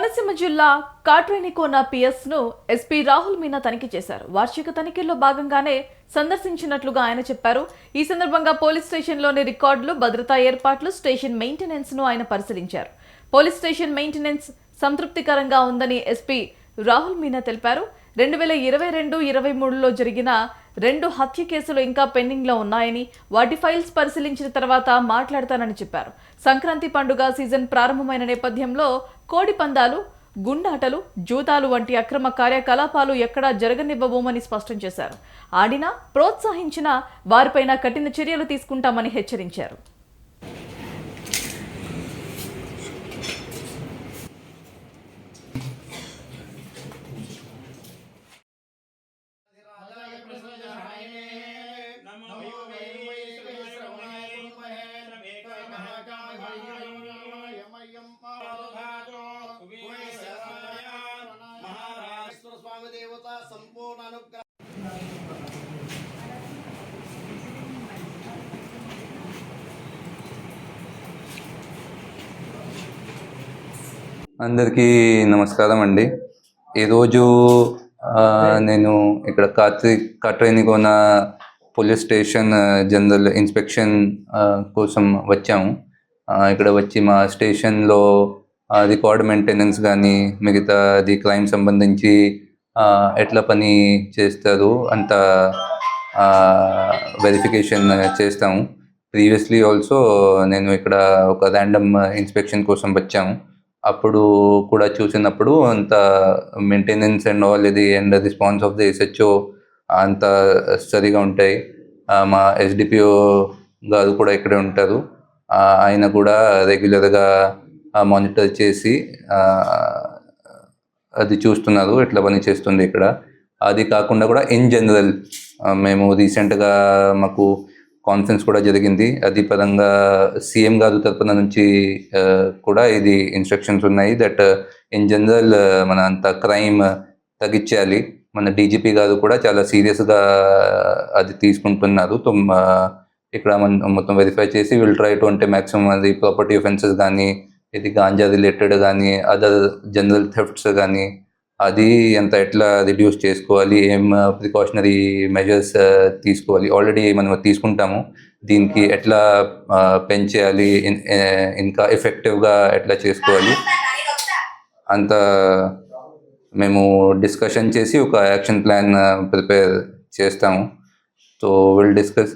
కోనసీమ జిల్లా కాట్రేనికోన పిఎస్ను ఎస్పీ రాహుల్ మీనా తనిఖీ చేశారు. వార్షిక తనిఖీల్లో భాగంగానే సందర్శించినట్లుగా ఆయన చెప్పారు. ఈ సందర్భంగా పోలీస్ స్టేషన్లోని రికార్డులు భద్రతా ఏర్పాట్లు స్టేషన్ మెయింటెనెన్స్ను ఆయన పరిశీలించారు. పోలీస్ స్టేషన్ మెయింటెనెన్స్ సంతృప్తికరంగా ఉందని ఎస్పీ రాహుల్ మీనా తెలిపారు. రెండు వేల ఇరవై రెండు ఇరవై మూడులో జరిగిన రెండు హత్య కేసులు ఇంకా పెండింగ్లో ఉన్నాయని వాటి ఫైల్స్ పరిశీలించిన తర్వాత మాట్లాడతానని చెప్పారు. సంక్రాంతి పండుగ సీజన్ ప్రారంభమైన నేపథ్యంలో కోడి పందాలు గుండాటలు జూతాలు వంటి అక్రమ కార్యకలాపాలు ఎక్కడా జరగనివ్వబోమని స్పష్టం చేశారు. ఆడినా ప్రోత్సహించినా వారిపైన కఠిన చర్యలు తీసుకుంటామని హెచ్చరించారు. అనుగ్రహ అందరికీ నమస్కారం అండి. ఈరోజు నేను ఇక్కడ కాత్రి Katrenikona police station general inspection కోసం వచ్చాము. ఇక్కడ వచ్చి మా స్టేషన్లో రికార్డ్ మెయింటెనెన్స్ కానీ మిగతా అది క్రైమ్ సంబంధించి ఎట్లా పని చేస్తారు అంత వెరిఫికేషన్ చేస్తాము. ప్రీవియస్లీ ఆల్సో నేను ఇక్కడ ఒక ర్యాండమ్ ఇన్స్పెక్షన్ కోసం వచ్చాము. అప్పుడు కూడా చూసినప్పుడు అంత మెయింటెనెన్స్ అండ్ ఆల్ ఇది and response of the SHO అంత సరిగా ఉంటాయి. మా ఎస్డిపిఓ గారు కూడా ఇక్కడే ఉంటారు. ఆయన కూడా రెగ్యులర్గా మానిటర్ చేసి అది చూస్తున్నారు ఎట్లా పని చేస్తుంది ఇక్కడ. అది కాకుండా కూడా ఇన్ జనరల్ మేము రీసెంట్గా మాకు కాన్ఫరెన్స్ కూడా జరిగింది. అది పరంగా సీఎం గారు తరపున నుంచి కూడా ఇది ఇన్స్ట్రక్షన్స్ ఉన్నాయి దట్ ఇన్ జనరల్ మన అంత క్రైమ్ తగ్గించాలి. మన డీజీపీ గారు కూడా చాలా సీరియస్గా అది తీసుకుంటున్నారు. ఇక్కడ మనం మొత్తం వెరిఫై చేసి విల్ ట్రై టు అంటే మ్యాక్సిమం అది ప్రాపర్టీ ఒఫెన్సెస్ కానీ ఇది గాంజా రిలేటెడ్ కానీ అదర్ జనరల్ థెఫ్ట్స్ కానీ అది ఎంత ఎట్లా రిడ్యూస్ చేసుకోవాలి ఏం ప్రికాషనరీ మెజర్స్ uh, తీసుకోవాలి. ఆల్రెడీ మనం తీసుకుంటాము. దీనికి ఎట్లా uh, పెంచేయాలి uh, ఇంకా ఎఫెక్టివ్గా ఎట్లా చేసుకోవాలి అంత మేము డిస్కషన్ చేసి ఒక యాక్షన్ ప్లాన్ ప్రిపేర్ చేస్తాము. So will discuss